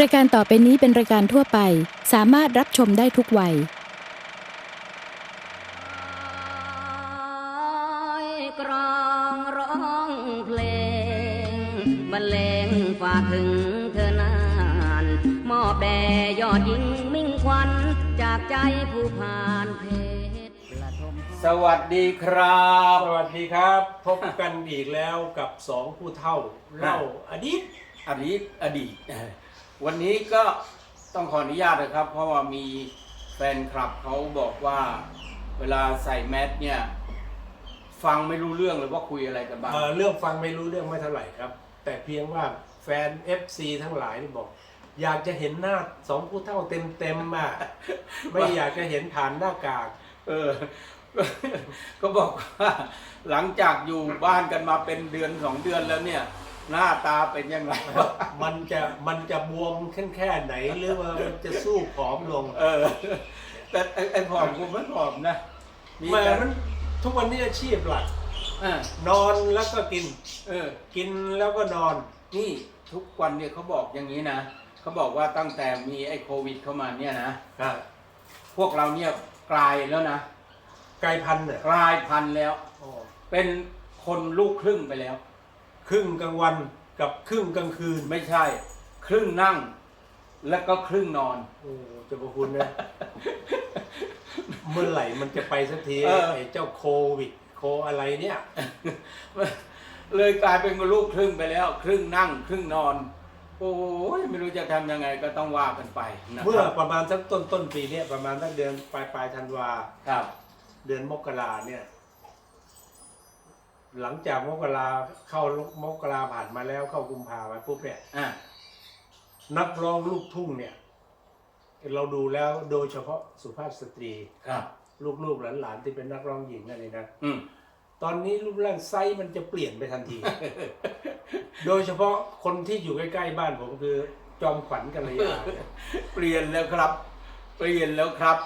รายการต่อไปนี้เป็นรายการทั่วไป สามารถรับชมได้ทุกวัย กรองร้องเพลงบรรเลงฝากถึงเธอนาน มอบแด่ยอดหญิงมิ่งควัน จากใจผู้ผ่านเพชรประทม สวัสดีครับ สวัสดีครับ พบกันอีกแล้วกับสองผู้เท่าเล่าอดีต อดีตอดีต วันนี้ก็ต้องขออนุญาตนะครับ เพราะว่ามีแฟนคลับเขาบอกว่าเวลาใส่แมสเนี่ย ฟังไม่รู้เรื่องเลยว่าคุยอะไรกันบ้าง เอ่อเรื่องฟังไม่รู้เรื่องไม่เท่าไหร่ครับ แต่เพียงว่าแฟน FC ทั้งหลายนี่บอก อยากจะเห็นหน้าสองผู้เท่าเต็มเต็มๆอะ ไม่อยากจะเห็นผ่านหน้ากาก เออ ก็บอกว่าหลังจากอยู่บ้านกันมาเป็นเดือนสองเดือนแล้วเนี่ย หน้าตาเป็นยังไงมันจะมันจะบวมแค่แค่ไหนหรือว่ามันจะสู้ผอมลงเออ แต่ไอ้ไอ้ผอมกูไม่ผอมนะมีแหมาแต่มันทุกวันนี้อาชีพหลักอะนอนแล้วก็กิน เออ กินแล้วก็นอน นี่ทุกวันเนี่ยเขาบอกอย่างนี้นะเขาบอกว่าตั้งแต่มีไอ้โควิดเข้ามาเนี่ยนะพวกเราเนี่ยกลายแล้วนะไกลพันธุ์เนี่ยกลายพันธุ์แล้ว เป็นคนลูกครึ่งไปแล้ว ครึ่งกลางวันกับครึ่งกลางคืนไม่ใช่ ครึ่งนั่ง แล้วก็ครึ่งนอน โอ้เจะประคุณนะ เมื่อไหร่มันจะไปสักทีเออ ไอ้เจ้าโควิด โคอะไรเนี่ย เลยกลายเป็นลูกครึ่งไปแล้ว ครึ่งนั่ง ครึ่งนอน โอ้ยไม่รู้จะทำยังไงก็ต้องว่ากันไปนะคเมื่อรับประมาณสักต้นต้นปีเนี่ยประมาณสักเดือนปลายปลายธันวา ครับ เดือนมกราเนี่ย หลังจากมกราเข้ามกราผ่านมาแล้วเข้ากุมภามาปุ๊บเนี่ยอะนักร้องลูกทุ่งเนี่ย เราดูแล้วโดยเฉพาะสุภาพสตรีครับ ลูกๆหลานๆที่เป็นนักร้องหญิงนั่นเองนะอืมตอนนี้รูปร่างไซส์มันจะเปลี่ยนไปทันที โดยเฉพาะคนที่อยู่ใกล้ๆบ้านผมคือจอมขวัญกัลยา เปลี่ยนแล้วครับ เปลี่ยนแล้วครับ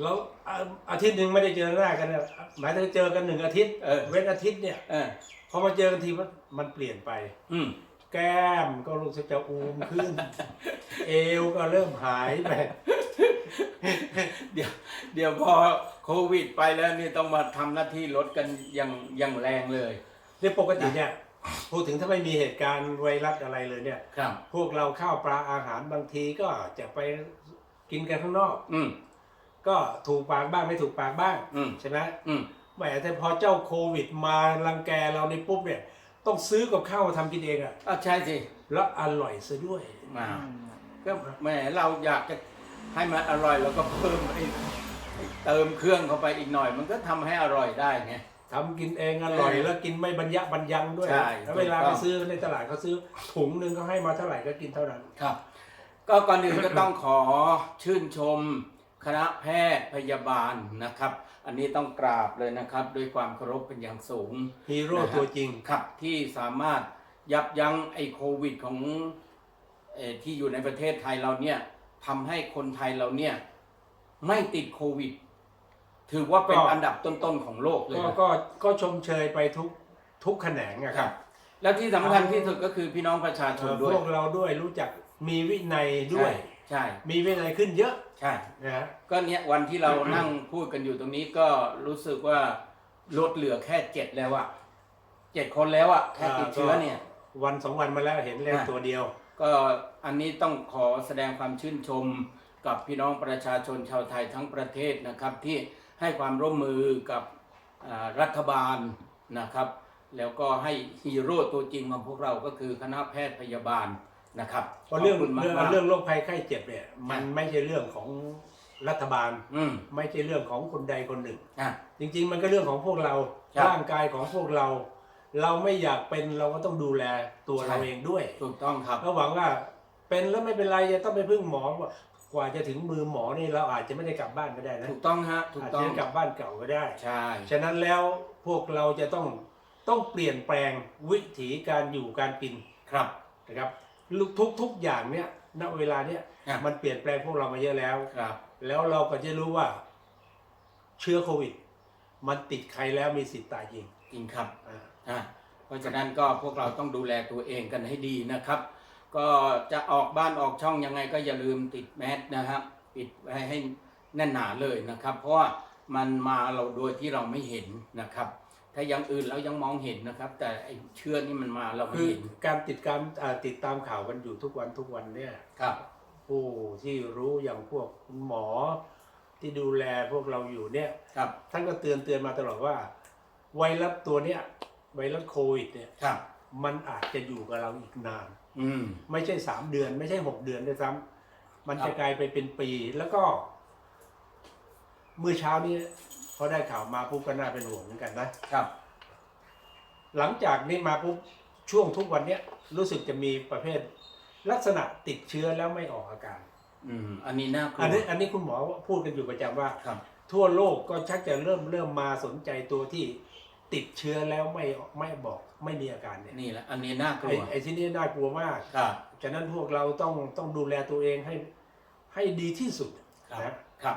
แล้วอาอาทิตย์หนึ่งไม่ได้เจอหน้ากันนะหมายถึงเจอกันหนึ่งอาทิตย์เออเว้นอาทิตย์เนี่ยเออพอมาเจอกันทีมันมันเปลี่ยนไป อืมแก้มก็รู้สึกจะอูมขึ้น เอวก็เริ่มหายไปเดี๋ยวเดี๋ยวพอโควิดไปแล้วนี่ต้องมาทำหน้าที่ลดกันอย่างอย่างแรงเลยในปกติเนี่ยพูดถึงถ้าไม่มีเหตุการณ์ไวรัสอะไรเลยเนี่ย ครับ พวกเราข้าวปลาอาหารบางทีก็จะไปกินกันข้างนอก อืม ก็ถูกปากบ้างไม่ถูกปากบ้างอืมใช่ไหมอืมแหมแต่พอเจ้าโควิดมารังแกเราในปุ๊บเนี่ย ต้องซื้อกับข้าวมาทำกินเองอะอะใช่สิแล้วอร่อยซะด้วย มาก็แหมเราอยากจะให้มันอร่อยแล้วก็เพิ่มไอ้ไอ้เติมเครื่องเข้าไปอีกหน่อย มันก็ทำให้อร่อยได้ไง ทำกินเองอร่อยเออแล้วกินไม่บรรยะบรรยังด้วย ใช่แล้วเวลาถูกต้ไปอง ซื้อในตลาดเขาซื้อถุงหนึ่งเขาให้มาเท่าไหร่ก็กินเท่านั้น ครับ ก็ก่อนอื่นก็ต้องขอชื่นชม คณะแพทย์พยาบาลนะครับ อันนี้ต้องกราบเลยนะครับด้วยความเคารพเป็นอย่างสูงฮีโร่นะครับตัวจริง ครับที่สามารถยับยั้งไอ้โควิดของเออที่อยู่ในประเทศไทยเราเนี่ยทำให้คนไทยเราเนี่ยไม่ติดโควิด ถือว่าเป็นก็ อันดับต้นๆของโลกเลยก็นะ ก็ก็ชมเชยไปทุกทุกแขนงอะคครัรับ บ แล้วที่สำคัญที่สุดก็คือพี่น้องประชาชเอ่นอด้วยพวกเราด้วยรู้จักมีวินัยด้วย ใช่ มีวินัยขึ้นเยอะใช่ นะฮะ ก็เนี่ยวันที่เรานั่งพูดกันอยู่ตรงนี้ก็รู้สึกว่าลดเหลือแค่เจ็ดแล้วอะเจ็ดคนแล้วอะแค่ติดเชื้อเนี่ย วันสองวันมาแล้วเห็นเลขอะตัวเดียว ก็อันนี้ต้องขอแสดงความชื่นชมกับพี่น้องประชาชนชาวไทยทั้งประเทศนะครับที่ให้ความร่วมมือกับอ่ารัฐบาลนะครับ แล้วก็ให้ฮีโร่ตัวจริงของพวกเราก็คือคณะแพทย์พยาบาล นะครับเพราะเรื่องขบคุณมากเรื่องมากเรื่องโรคภัยไข้เจ็บเนี่ย มันไม่ใช่เรื่องของรัฐบาล อืมไม่ใช่เรื่องของคนใดคนหนึ่ง อะ จริง ๆ มันก็เรื่องของพวกเราครับร่างกายของพวกเรา เราไม่อยากเป็นเราก็ต้องดูแลตัวใช่ เราเองด้วยถูกต้องครับ ก็หวังว่าเป็นแล้วไม่เป็นไรจะต้องไปพึ่งหมอกว่าจะถึงมือหมอนี่เราอาจจะไม่ได้กลับบ้านก็ได้นะถูกต้องฮะถูกอาจต้อจะงกลับบ้านเก่าก็ได้ ใช่ ฉะนั้นแล้วพวกเราจะต้องต้องเปลี่ยนแปลงวิถีการอยู่การกินครับนะครับ ทุกทุกทุกอย่างเนี่ยณเวลาเนี้ยอะ มันเปลี่ยนแปลงพวกเรามาเยอะแล้ว ครับแล้วเราก็จะรู้ว่า เชื้อโควิด มันติดใครแล้วมีสิทธิ์ตายจริงจริงครับ อ่า อะเพราะฉะนั้นก็พวกเราต้องดูแลตัวเองกันให้ดีนะครับ ก็จะออกบ้านออกช่องยังไงก็อย่าลืมติดแมสนะครับปิดไว้ให้แน่นหนาเลยนะครับ เพราะว่ามันมาเราโดยที่เราไม่เห็นนะครับ ถ้าอย่างอื่นเรายังมองเห็นนะครับ แต่ไอ้เชื้อนี่มันมาเราไม่คือเห็นการติดตามอ่าติดตามข่าวกันอยู่ทุกวันทุกวันเนี่ย ครับ ผู้ที่รู้อย่างพวกคุณหมอที่ดูแลพวกเราอยู่เนี่ย ครับท่านก็เตือนเตือนมาตลอดว่า ไวรัสตัวเนี้ยไวรัสโควิดเนี่ยครับ มันอาจจะอยู่กับเราอีกนาน อืม ไม่ใช่สามเดือน ไม่ใช่หกเดือนด้วยซ้ำมันครัจะบ กลายไปเป็นปี แล้วก็ เมื่อเช้านี้พอได้ข่าวมาปุ๊บก็น่าเป็นห่วงเหมือนกันนะครับ หลังจากนี้มาปุ๊บช่วงทุกวันเนี้ยรู้สึกจะมีประเภท ลักษณะติดเชื้อแล้วไม่ออกอาการ อืม อันนี้น่ากลัอันวนี้อันนี้คุณหมอพูดกันอยู่ประจำว่า ครับ ทั่วโลกก็ชักจะเริ่มเริ่มมาสนใจตัวที่ติดเชื้อแล้วไม่ไม่บอกไม่มีอาการเนี่ยนี่แหละอันนี้น่ากลัไอ้วไอ้ที่นี่น่ากลัวมาก ครับ ฉะนั้นพวกเราต้องต้องดูแลตัวเองให้ให้ดีที่สุดครับ นะครับ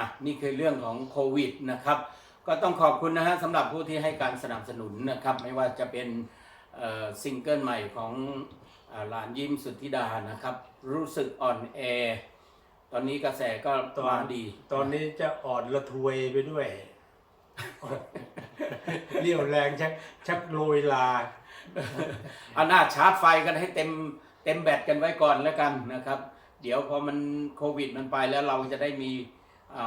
อะนี่คือเรื่องของโควิดนะครับ ก็ต้องขอบคุณนะฮะสำหรับผู้ที่ให้การสนับสนุนนะครับ ไม่ว่าจะเป็นเอ่อซิงเกิลใหม่ของเอ่อหลานยิ้มสุทธิดานะครับ รู้สึกอ่อนแอ ตอนนี้กระแสก็ตอนมาดี ตอนนี้จะอ่อนระทวยไปด้วย เรี่ยวแรงชักชักโรยลาเอาหน้าชาร์จไฟกันให้เต็มเต็มแบตกันไว้ก่อนแล้วกันนะครับ เดี๋ยวพอมันโควิดมันไปแล้วเราจะได้มีอ่า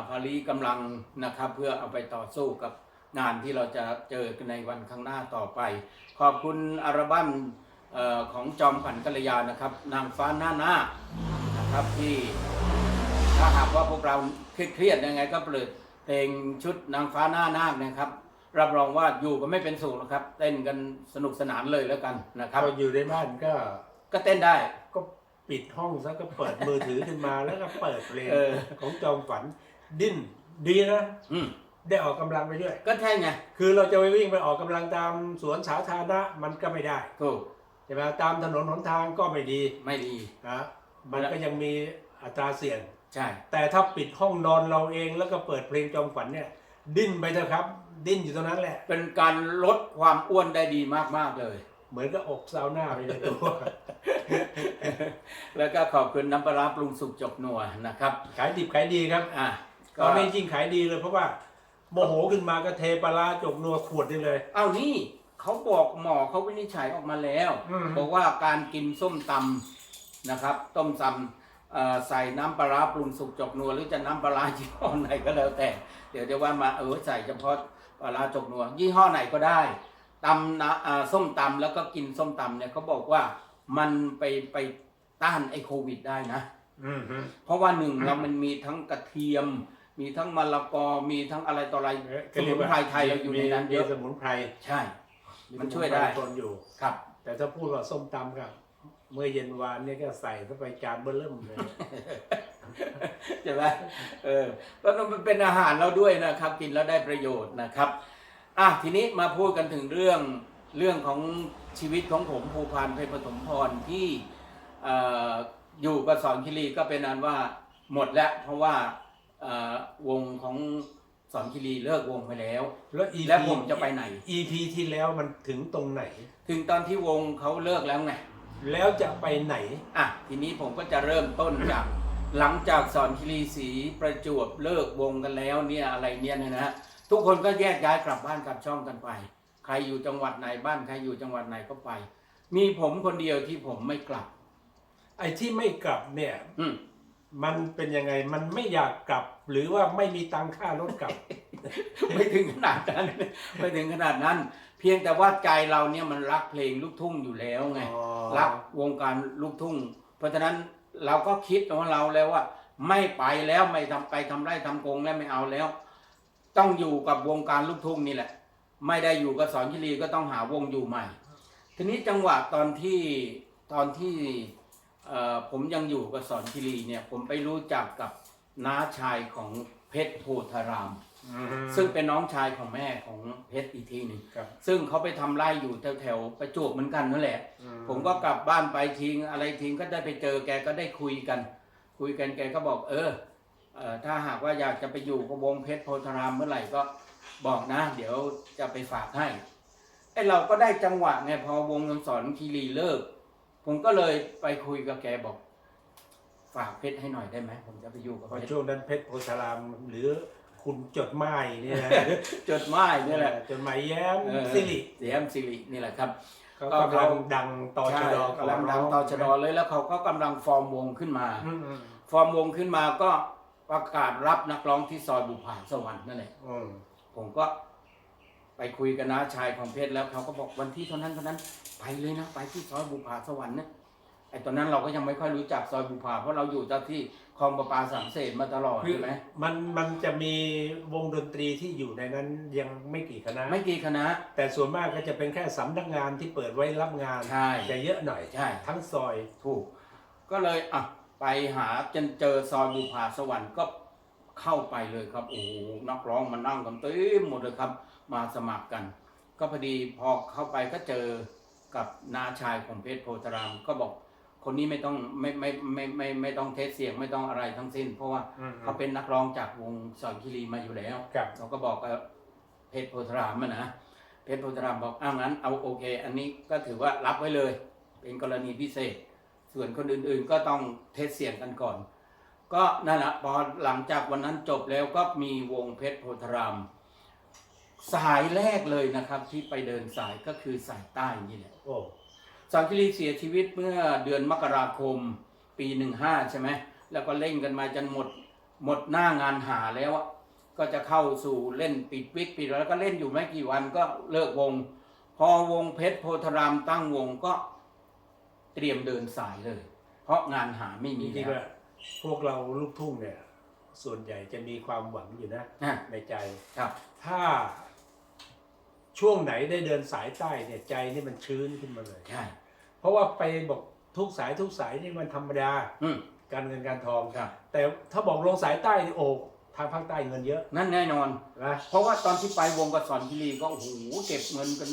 พลีกำลังนะครับ เพื่อเอาไปต่อสู้กับงานที่เราจะเจอกันในวันข้างหน้าต่อไป ขอบคุณอัลบั้มเอ่อของจอมขวัญกัลยานะครับ นางฟ้าหน้าหน้านะครับที่ถ้าหากว่าพวกเราเครียดๆยังไง ก็เปิดเพลงชุดนางฟ้าหน้านาคนะครับ รับรองว่าอยู่ก็ไม่เป็นสุขหรอกครับเต้นกันสนุกสนานเลยแล้วกันนะครับพออยู่ในบ้านก็ก็เต้นได้ก็ปิดห้องซะก็เปิดมือถือขึ้นมาแล้วก็เปิดเพลงเออของจอมฝัน ดิ้นดีนะ อืมได้ออกกำลังไปด้วย ก็ใช่ไงคือเราจะไปวิ่งไปออกกำลังตามสวนสาธารณะมันก็ไม่ได้ถูกใช่ไหมตามถนนหนทางก็ไม่ดีไม่ดี นะมันก็ยังมีอัตราเสี่ยง ใช่ แต่ถ้าปิดห้องนอนเราเองแล้วก็เปิดเพลงจอมฝันเนี่ย ดิ้นไปเถอะครับ ดิ้นอยู่ตรงนั้นแหละ เป็นการลดความอ้วนได้ดีมาก ๆ เลย เหมือนกับอบซาวน่าไปในตัว แล้วก็ขอบคุณน้ำปลาร้าปรุงสุกจบนัวนะครับ ขายดิบขายดีครับ อะ ตอนนี้ยิ่งขายดีเลยเพราะว่าโมโหขึ้นมาก็เทปลาร้าจกนัวขวดนึงเลย เอานี่เขาบอกหมอเขาวินิจฉัยออกมาแล้ว อืม บอกว่าการกินส้มตำนะครับ ต้มตำเอ่อใส่น้ำปลาร้าปรุงสุกจกนัวหรือจะน้ำปลาร้ายี่ห้อไหนก็แล้วแต่ เดี๋ยวจะว่ามาเออใส่เฉพาะปลาร้าจกนัว ยี่ห้อไหนก็ได้ตำนะอ่าส้มตำแล้วก็กินส้มตำเนี่ยเขาบอกว่ามันไปไปต้านไอ้โควิดได้นะ อืมฮึ เพราะว่าหนึ่งเรามันมีทั้งกระเทียม มีทั้งมะละกอมีทั้งอะไรต่ออะไรสมุนไพรไทยเราอยู่ในนั้นเยอะมีสมุนไพรใช่ มันช่วยได้ตนอยู่ครับ แต่ถ้าพูดว่าส้มตำครับเมื่อเย็นวานเนี่ยก็ใส่เข้าไปจานเบอร์เริ่มเลยใช่ไหมเออก็มันเป็นอาหารเราด้วยนะครับ กินแล้วได้ประโยชน์นะครับอะทีนี้มาพูดกันถึงเรื่องเรื่องของชีวิตของผมภูพานเพชรปฐมพรที่เอ่ออยู่กับสอนคิรีก็เป็นอันว่าหมดแล้วเพราะว่าเอ่อ วงของสอนคิรีเลิกวงไปแล้ว แล้ว EP แล้วผมจะไปไหน EP ที่แล้วมันถึงตรงไหน ถึงตอนที่วงเขาเลิกแล้วไงแล้วจะไปไหน อะทีนี้ผมก็จะเริ่มต้นจาก หลังจากสอนคิรีศรีประจวบเลิกวงกันแล้วเนี่ยอะไรเนี่ยนะฮะทุกคนก็แยกย้ายกลับบ้านกลับช่องกันไป ใครอยู่จังหวัดไหนบ้านใครอยู่จังหวัดไหนก็ไป มีผมคนเดียวที่ผมไม่กลับ ไอ้ที่ไม่กลับเนี่ย อืม มันเป็นยังไงมันไม่อยากกลับ หรือว่าไม่มีตังค่ารถกลับ ไม่ถึงขนาดนั้น ไม่ถึงขนาดนั้น เพียงแต่ว่าใจเราเนี่ยมันรักเพลงลูกทุ่งอยู่แล้วไงอ๋อ รักวงการลูกทุ่ง เพราะฉะนั้นเราก็คิดของเราแล้วว่า ไม่ไปแล้วไม่ทำไปทำไร่ทำกงแล้วไม่เอาแล้ว ต้องอยู่กับวงการลูกทุ่งนี่แหละ ไม่ได้อยู่กับสอนคิรีก็ต้องหาวงอยู่ใหม่ ทีนี้จังหวะตอนที่ตอนที่เอ่อ ผมยังอยู่กับสอนคิรีเนี่ยผมไปรู้จักกับน้าชายของเพชรโพธารามอืมซึ่งเป็นน้องชายของแม่ของเพชรอีกทีหนึ่งครับ ซึ่งเขาไปทำไร่อยู่แถวแถวๆประจวบเหมือนกันนั่นแหละ อืผมก็กลับบ้านไปทิ้งอะไรทิ้งก็ได้ไปเจอแกก็ได้คุยกัน คุยกันแกก็บอก เออเอ่อถ้าหากว่าอยากจะไปอยู่กับวงเพชรโพธารามเมื่อไหร่ก็บอกนะ เดี๋ยวจะไปฝากให้ไอเราก็ได้จังหวะไงพอวงสอนคีรีเลิก ผมก็เลยไปคุยกับแกบอก ฝากเพชรให้หน่อยได้ไหมผมจะไปอยู่กับเพราะเพชรช่วงนั้นเพชรโพธารามหรือคุณจดหมายเนี่ยนะจดหมายนี่แหละจดหมายแย้มเออสิริเสียมสิรินี่แหละครับเขาก็กำลังดังต่อชใช่ดกำลังดังต่อชะดอเลยแล้วเขาก็กำลังฟอร์มวงขึ้นมาอืมอืมฟอร์มวงขึ้นมาก็ประกาศรับนักร้องที่ซอยบุผาสวรรค์นั่นแหละอืมผมก็ไป คุยกับน้าชายของเพชรแล้วเขาก็บอกวันที่เท่านั้นเท่านั้นไปเลยนะไปที่ซอยบุผาสวรรค์นะไอ้ตอนนั้นเราก็ยังไม่ค่อยรู้จักซอยบุผาเพราะเราอยู่ที่คลองประปาสามเสนมาตลอดคือใช่ไหมมันมันจะมีวงดนตรีที่อยู่ในนั้นยังไม่กี่คณะไม่กี่คณะ แต่ส่วนมากก็จะเป็นแค่สำนักงานที่เปิดไว้รับงานใช่จะเยอะหน่อยใช่ทั้งซอยถูก ก็เลยอะไปหาจนเจอซอยบุผาสวรรค์ก็เข้าไปเลยครับโอ้โหนักร้องมานั่งกันเต็มหมดเลยครับ มาสมัครกัน ก็พอดีพอเข้าไปก็เจอกับนาชายของเพชรโพธารามก็บอกคนนี้ไม่ต้องไม่ไม่ไม่ไม่ไม่ต้องเทสเสียงไม่ต้องอะไรทั้งสิ้น เพราะว่าอืม เขาเป็นนักร้องจากวงสอนคิรีมาอยู่แล้ว ครับเขาก็บอกกับเพชรโพธารามอะนะเพชรโพธารามบอกอ้าวงั้นเอาโอเค อันนี้ก็ถือว่ารับไว้เลย เป็นกรณีพิเศษ ส่วนคนอื่นๆก็ต้องเทสเสียงกันก่อน ก็นั่นแหละพอหลังจากวันนั้นจบแล้วก็มีวงเพชรโพธาราม สายแรกเลยนะครับที่ไปเดินสายก็คือสายใต้นี่แหละโอ้สอนคิรีเสียชีวิตเมื่อเดือนมกราคมปีหนึ่งห้าใช่ไหมแล้วก็เล่นกันมาจนหมดหมดหน้างานหาแล้วอะก็จะเข้าสู่เล่นปิดวิกปิดแล้วก็เล่นอยู่ไม่กี่วันก็เลิกวง พอวงเพชรโพธารามตั้งวงก็เตรียมเดินสายเลย เพราะงานหาไม่จมีริงๆแล้ว ว่าพวกเราลูกทุ่งเนี่ย ส่วนใหญ่จะมีความหวังอยู่นะ อะ ในใจ ครับ ถ้า ช่วงไหนได้เดินสายใต้เนี่ยใจนี่มันชื้นขึ้นมาเลย ใช่ เพราะว่าไปบอกทุกสายทุกสายนี่มันธรรมดา อืม การเงินการทอง ครับ แต่ถ้าบอกลงสายใต้นี่โอ้ทางภาคใต้เงินเยอะนั่นแน่นอน นะเพราะว่าตอนที่ไปวงกระสอนคิรีก็โอ้โหเก็บเงินกัน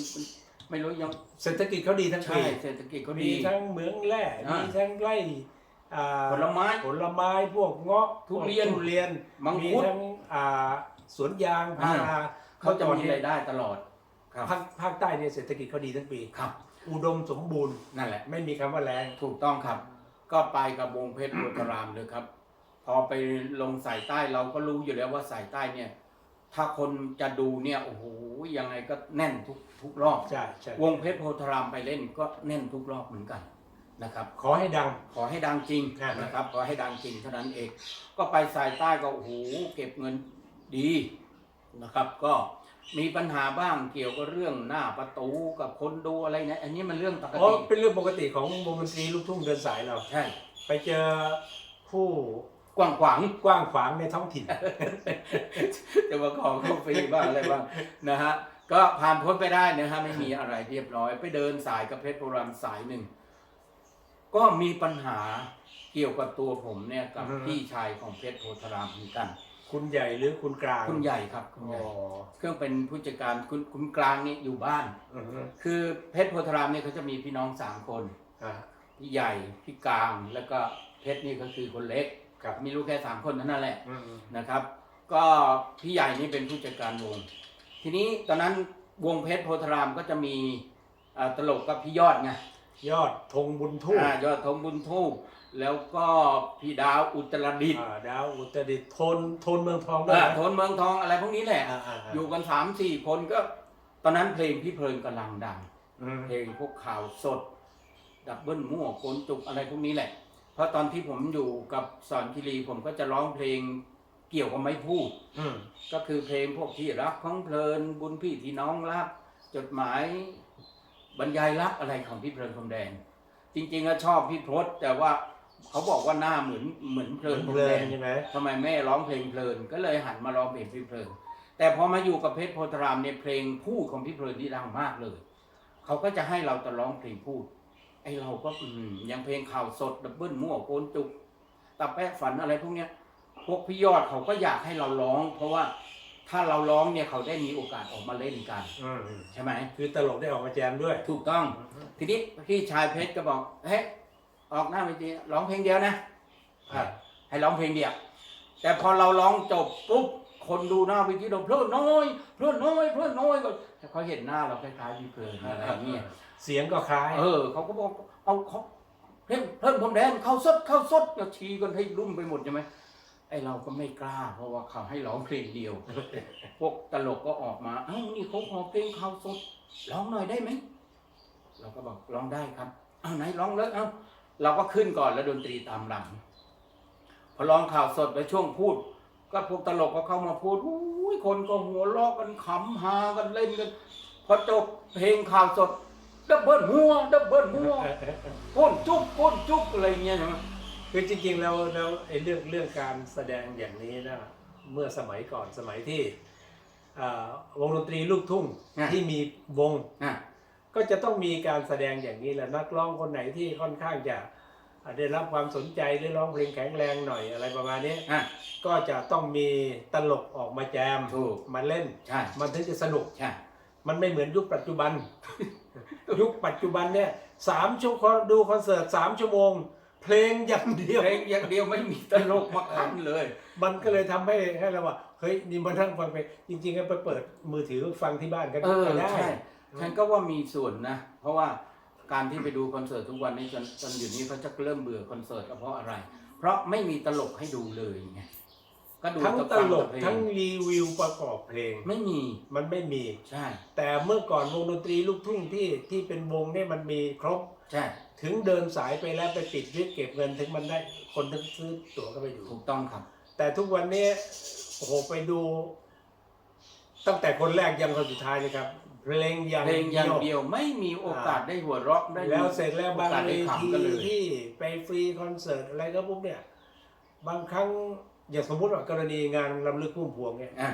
ไม่รู้ยังเศรษฐกิจเขาดีทั้งใช่ปีเศรษฐกิจเขามีดีทั้งเหมืองแร่อ่ามี มีทั้งไร่อ่าผลไม้ ผลไม้พวกเงาะทุเรียนพวกทุเรียนมังมีคุดทั้งอ่าสวนยางพาราเขาจะมีมื่อก่อนรายได้ตลอด ครับ ภาคภาคใต้เนี่ยเศรษฐกิจเขาดีทั้งปี ครับ อุดมสมบูรณ์ นั่นแหละ ไม่มีคำว่าแรงถูกต้องครับ ก็ไปกับวงเพชรโพธารามเลยครับ พอไปลงสายใต้เราก็รู้อยู่แล้วว่าสายใต้เนี่ย ถ้าคนจะดูเนี่ยโอ้โหยังไงก็แน่นทุกทุกรอบ ใช่ใช่วงเพชรโพธารามไปเล่นก็แน่นทุกรอบเหมือนกันนะครับ ขอให้ดัง ขอให้ดังจริงอ่านะครับ ขอให้ดังจริงเท่านั้นเอง ก็ไปสายใต้ก็โอ้โหเก็บเงินดีนะครับ ก็ มีปัญหาบ้างเกี่ยวกับเรื่องหน้าประตูกับคนดูอะไรเนี่ย อันนี้มันเรื่องปกอ๋อติเป็นเรื่องปกติของวงดนตรีลูกทุ่งเดินสายเรา ใช่ไปเจอผู้กว้างขวาง กว้างขวางในท้องถิ่น จะมาขอเข้าฟรีบ้างอะไรบ้างนะฮะก็ผ่านพ้นไปได้นะฮะไม่มีอะไรเรียบร้อย ไปเดินสายกับเพชรโบราณสายหนึ่ง ก็มีปัญหาเกี่ยวกับตัวผมเนี่ยกับอือฮึ พี่ชายของเพชรโพธารามเหมือนกัน คุณใหญ่หรือคุณกลางคุณใหญ่ครับคุณอ๋ใหอญ่เครื่องเป็นผู้จัดการคุณคุณกลางนี่อยู่บ้าน อือฮึคือเพชรโพธารามเนี่ยเขาจะมีพี่น้องสามคนอ่าพี่ใหญ่พี่กลางแล้วก็เพชรนี่ก็คือคนเล็กครับมีลูกแค่สามคนเท่านั้นแหละอืมนะครับ ก็พี่ใหญ่นี่เป็นผู้จัดการวง ทีนี้ตอนนั้นวงเพชรโพธารามก็จะมีอ่าตลกกับพี่ยอดไงยอดธงบุญทุ่งอ่ายอดธงบุญทูป แล้วก็พี่ดาวอุตรดิตถ์อ่าดาวอุตรดิตถ์โทนโทนเมืองทองด้วยอ่านะโทนเมืองทองอะไรพวกนี้แหละ อ่าอ่าอ่าอยู่กันสามสี่คนก็ ตอนนั้นเพลงพี่เพลินกำลังดัง อืมเพลงพวกข่าวสด ดับเบิลมั่วโกนจุกอะไรพวกนี้แหละ เพราะตอนที่ผมอยู่กับสอนคิรีผมก็จะร้องเพลงเกี่ยวกับไม่พูด อืมก็คือเพลงพวกที่รักของเพลินบุญพี่ที่น้องรัก จดหมายบรรยายรักอะไรของพี่เพลินพรมแดง จริงๆก็ชอบพี่พศแต่ว่า เขาบอกว่าหน้าเหมือนเหมือนเพลินพรมเพลิแดนงใช่ไหมทำไมแม่ร้องเพลงเพลิน ก็เลยหันมาร้องเพลงพี่เพลิน แต่พอมาอยู่กับเพชรโพธารามเนี่ยเพลงพูดของพี่เพลินนี่ดังมากเลย เขาก็จะให้เราแต่ร้องเพลงพูด ไอเราก็อืมอย่างเพลงข่าวสดดับเบิลมั่วโกนจุกตาแปะฝันอะไรพวกเนี้ย พวกพี่ยอดเขาก็อยากให้เราร้อง เพราะว่าถ้าเราร้องเนี่ยเขาได้มีโอกาสออกมาเล่นกันอืมใช่ไหมคือตลกได้ออกมาแจมด้วย ถูกต้อง ทีนี้พี่ชายเพชรก็บอกเฮ้ย ออกหน้าเวทีร้องเพลงเดียวนะครับให้ร้องเพลงเดียว แต่พอเราร้องจบปุ๊บคนดูหน้าเวทีเราเพลินน้อยเพลินน้อยเพลินน้อยก็เขาเห็นหน้าเราคล้ายๆพี่เพลินอะไรเงี้ยเสียงก็คล้าย เออเขาก็บอกเอาเขาเพิ่มเพิ่มผมแดงเข้าสดเข้าสดเราชี้กันให้รุ่มไปหมดใช่ไหมไอเราก็ไม่กล้า เพราะว่าเขาให้ร้องเพลงเดียว พวกตลกก็ออกมาเอ้านี่เขาขอเพลงเข้าสดร้องหน่อยได้ไหมเราก็บอกร้องได้ครับอ้าวไหนร้องเลยเอ้า เราก็ขึ้นก่อนแล้วดนตรีตามหลัง พอร้องข่าวสดไปช่วงพูด ก็พวกตลกก็เข้ามาพูดอุ้ยคนก็หัวเราะกันขำฮากันเล่นกัน พอจบเพลงข่าวสดดับเบิลหัวดับเบิลหัวก้นจุ๊บก้นจุ๊บอะไรเงี้ยใช่ไหมคือจริงๆแล้วแล้วไอ้เรื่องเรื่องการแสดงอย่างนี้นะเมื่อสมัยก่อนสมัยที่อ่าวงดนตรีลูกทุ่งที่มีวงอะ ก็จะต้องมีการแสดงอย่างนี้แหละนักร้องคนไหนที่ค่อนข้างจะได้รับความสนใจหรือร้องเพลงแข็งแรงหน่อยอะไรประมาณนี้อะ ก็จะต้องมีตลกออกมาแจมถูกมาเล่น ใช่ มันถึงจะสนุก ใช่ มันไม่เหมือนยุคปัจจุบัน ยุคปัจจุบันเนี่ยสามชั่วโมงดูคอนเสิร์ตสามชั่วโมง เพลงอย่างเดียว เพลงอย่างเดียวไม่มีตลกมาคันเลย มันก็เลยทำให้ให้เราว่าเฮ้ยนี่มานั่งฟังเพลงจริงๆก็ไปเปิดมือถือฟังที่บ้านกันเออก็ได้ ใช่ ฉันก็ว่ามีส่วนนะ เพราะว่าการที่ไปดูคอนเสิร์ตทุกวันนี้จนจนอยู่นี้เขาจะเริ่มเบื่อคอนเสิร์ตก็เพราะอะไร เพราะไม่มีตลกให้ดูเลยไงก็ดูทั้งแต่ตฟังลแต่กเพลงทั้งรีวิวประกอบเพลงไม่มีมันไม่มีใช่ แต่เมื่อก่อนวงดนตรีลูกทุ่งที่ที่เป็นวงเนี่ยมันมีครบใช่ถึงเดินสายไปแล้วไปปิดวิกเก็บเงินถึงมันได้คนถึงซื้อตั๋วก็ไปดูถูกต้องครับ แต่ทุกวันนี้โอ้โหไปดู ตั้งแต่คนแรกยันคนสุดท้ายนะครับ เพลงอย่างเพลงอย่างเดีเดียวยวไม่มีโอกาสได้หัวเราะได้แล้วเสร็จแล้วบางโอกสเวได้ทีขำกันเลยที่ไปฟรีคอนเสิร์ตอะไรก็ปุ๊บเนี่ย บางครั้งอย่างสมมุติว่ากรณีงานรำลึกพุ่มพวงเนี่ยอะ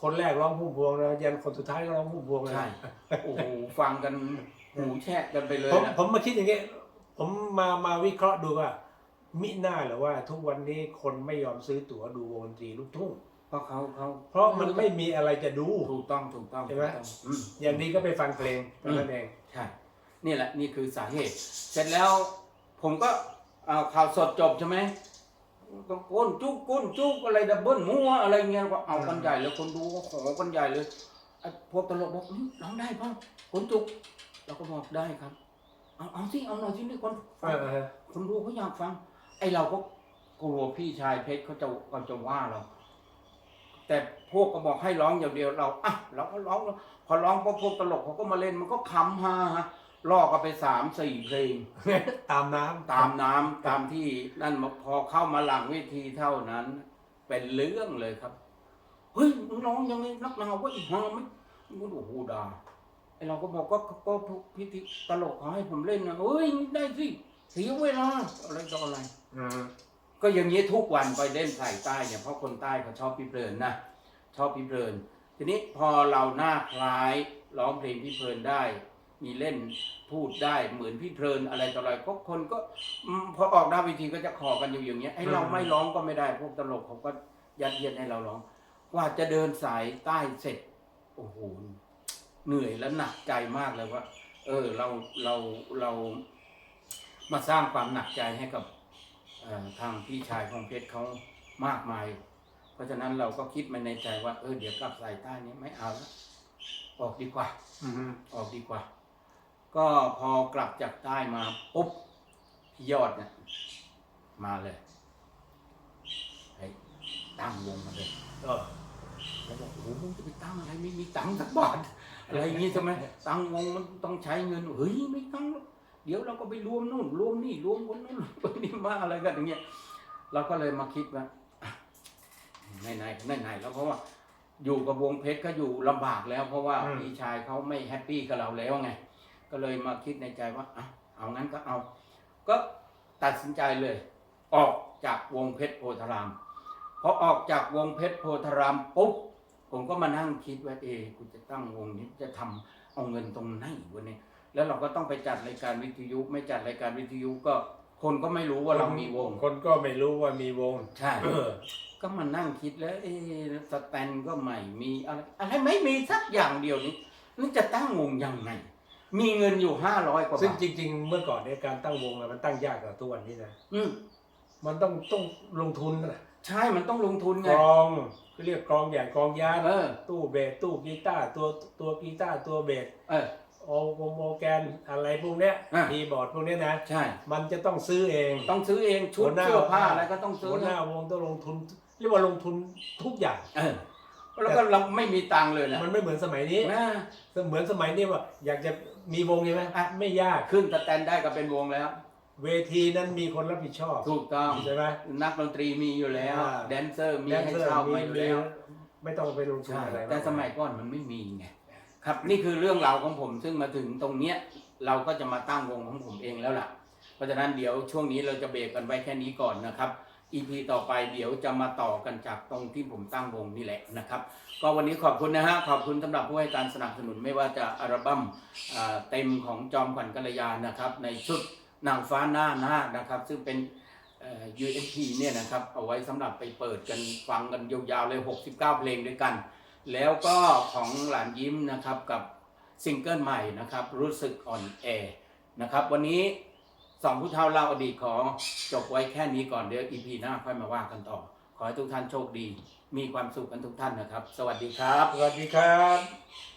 คนแรกร้องพุ่มพวงนะยันคนสุดท้ายก็ร้องพุ่มพวงนะใช่โอ้โหฟังกันหูแช่กันไปเลยผมนะผมมาคิดอย่างเงี้ยผมมามาวิเคราะห์ดูว่ามิน่าเหรือว่าทุกวันนี้คนไม่ยอมซื้อตั๋วดูวงดนตรีลูกทุ่งเพ ราะเขาเขาเพราะมันไม่มีอะไรจะดู ถูกต้องถูกต้องใช่ไหม ถูกต้องอืม อย่างนี้ก็ไปฟังเพลงเท่านั้นเองใช่ นี่แหละนี่คือสาเหตุ เสร็จแล้วผมก็เอาข่าวสดจบใช่ไหมก็ก้นจุกก้นจุกอะไรดับเบิลมัวอะไรเงี้ยก็เอากันใหญ่เลยคนดูก็ขอกันใหญ่เลยไอ้พวกตลกบอกอื้อร้องได้ป่ะก้นจุกเราก็บอกได้ครับ เอาเอาสิเอาหน่อยสินี่คนฟังคนดูเขาอยากฟัง ไอเราก็กลัวพี่ชายเพชรเขาจะเขาจะว่าเรา แต่พวกก็บอกให้ร้องอย่างเดียวเราอะเราก็ร้องแล้วพอร้องพอพวกตลกเขาก็มาเล่นมันก็ขำฮาฮะลอกกันไปสามสี่เพลง ตามน้ำตามน้ำตามที่นั่นมาพอเข้ามาหลังเวทีเท่านั้น เป็นเรื่องเลยครับ เฮ้ยมึงร้องยังไงนักหนาวว่าอีกฮาไหมมึงโอ้โหด่าไอเราก็บอกก็ก็ก็พิธีตลกเขาให้ผมเล่นนะเฮ้ยได้สิเสียเวลาอะไรต่ออะไร อืม ก็อย่างนี้ทุกวันไปเล่นใส่ใต้เนี่ยเพราะคนใต้เขาชอบพี่เพลินนะชอบพี่เพลิน ทีนี้พอเราหน้าคล้ายร้องเพลงพี่เพลินได้ มีเล่นพูดได้เหมือนพี่เพลินอะไรต่ออะไรก็คนก็พอออกหน้าเวทีก็จะขอกันอยู่อย่างเงี้ยไอ้เราไม่ร้องก็ไม่ได้พวกตลกเขาก็ยัดเยียดให้เราร้อง กว่าจะเดินสายใต้เสร็จโอ้โหเหนื่อยและหนักใจมากเลยว่า เออเราเราเรามาสร้างความหนักใจให้กับ ทางพี่ชายของเพชรเขามากมาย เพราะฉะนั้นเราก็คิดมาในใจว่า เออเดี๋ยวกลับสายใต้นี้ไม่เอาแล้วออกดีกว่าอืมออกดีกว่า ก็พอกลับจากใต้มาปุ๊บพี่ยอดเนี่ยมาเลยไอ้ตั้งวงมาเลยเออแล้วบอกโอ้โหมึงจะไปตั้งอะไรไม่มีตังค์สักบาทอะไรอย่างงี้ใช่ไหมตั้งวงมันต้องใช้เงินเฮ้ยไม่ตั้งหรอก เดี๋ยวเราก็ไปรวมนู่นรวมนี่รวมคนนู้นคนนี้มาอะไรกันอย่างเงี้ยเราก็เลยมาคิดว่าอะไหนไหนไหนไหนๆแล้วเพราะว่า อยู่กับวงเพชรก็อยู่ลำบากแล้ว เพราะว่าพี่ชายเขาไม่แฮปปี้กับเราแล้วไงก็เลยมาคิดในใจว่าอะเอางั้นก็เอา ก็ตัดสินใจเลย ออกจากวงเพชรโพธารามพอออกจากวงเพชรโพธารามปุ๊บผมก็มานั่งคิดว่าเอกูจะตั้งวงนี้จะทำเอาเงินตรงไหนวะเนี่ย แล้วเราก็ต้องไปจัดรายการวิทยุ ไม่จัดรายการวิทยุก็คนก็ไม่รู้ว่าเรามีวง คนก็ไม่รู้ว่ามีวง ใช่เออก็มานั่งคิดแล้วเอ๊ะสแตนก็ไม่มีอะไรอะไรไม่มีสักอย่างเดียวนี้นี่จะตั้งวงยังไง มีเงินอยู่ห้าร้อยกว่าซึ่งบาทจริง ๆ เมื่อก่อนเนี่ยการตั้งวงอะมันตั้งยากกว่าทุกวันนี้นะ อืมมันต้องต้องลงทุนนะใช่มันต้องลงทุนกไงรองเขาเรียกกรองใหญ่กรองยานเออตู้เบสตู้กีตาร์ตัวตัวกีตาร์ตัวเบสเออโอโกโมแกนอะไรพวกเนี้ยอะ คีย์บอร์ดพวกเนี้ยนะ ใช่ มันจะต้องซื้อเองต้องซื้อเองชุดหัวหน้าเสื้อผ้าอะไรก็ต้องซื้อหัวหน้าวงต้องลงทุนเรียกว่าลงทุนทุกอย่าง เออแล้วก็เราไม่มีตังค์เลยนะมันไม่เหมือนสมัยนี้ นะ เหมือนสมัยนี้ว่า อยากจะมีวงใช่ไหมอะ ไม่ยากขึ้นสแตนได้ก็เป็นวงแล้ว เวทีนั้นมีคนรับผิดชอบถูกต้อง ใช่ไหม นักดนตรีมีอยู่แล้ว อ่า แดนเซอร์มีแดนให้เซอร์เช่ามีมาอยู่มีแล้ว ไม่ต้องไปลงทุนใช่ อะไรแต่สมัยก่อนมันไม่มีไง ครับนี่คือเรื่องราวของผมซึ่งมาถึงตรงเนี้ยเราก็จะมาตั้งวงของผมเองแล้วล่ะ เพราะฉะนั้นเดี๋ยวช่วงนี้เราจะเบรกกันไว้แค่นี้ก่อนนะครับ EP ต่อไปเดี๋ยวจะมาต่อกันจากตรงที่ผมตั้งวงนี่แหละนะครับ ก็วันนี้ขอบคุณนะฮะขอบคุณสำหรับผู้ให้การสนับสนุนไม่ว่าจะอัลบั้มเต็มของจอมขวัญกัลยานะครับ ในชุดนางฟ้าหน้านานะครับ ซึ่งเป็น USP เนี่ยนะครับเอาไว้สำหรับไปเปิดกันฟังกันยาวๆเลย 69 เพลงด้วยกัน แล้วก็ของหลานยิ้มนะครับกับซิงเกิลใหม่นะครับรู้สึกอ่อนแอนะครับวันนี้สองผู้เท่าเล่าอดีตขอจบไว้แค่นี้ก่อนเดี๋ยวอีพีหน้าค่อยมาว่ากันต่อ ขอให้ทุกท่านโชคดี มีความสุขกันทุกท่านนะครับ สวัสดีครับ สวัสดีครับ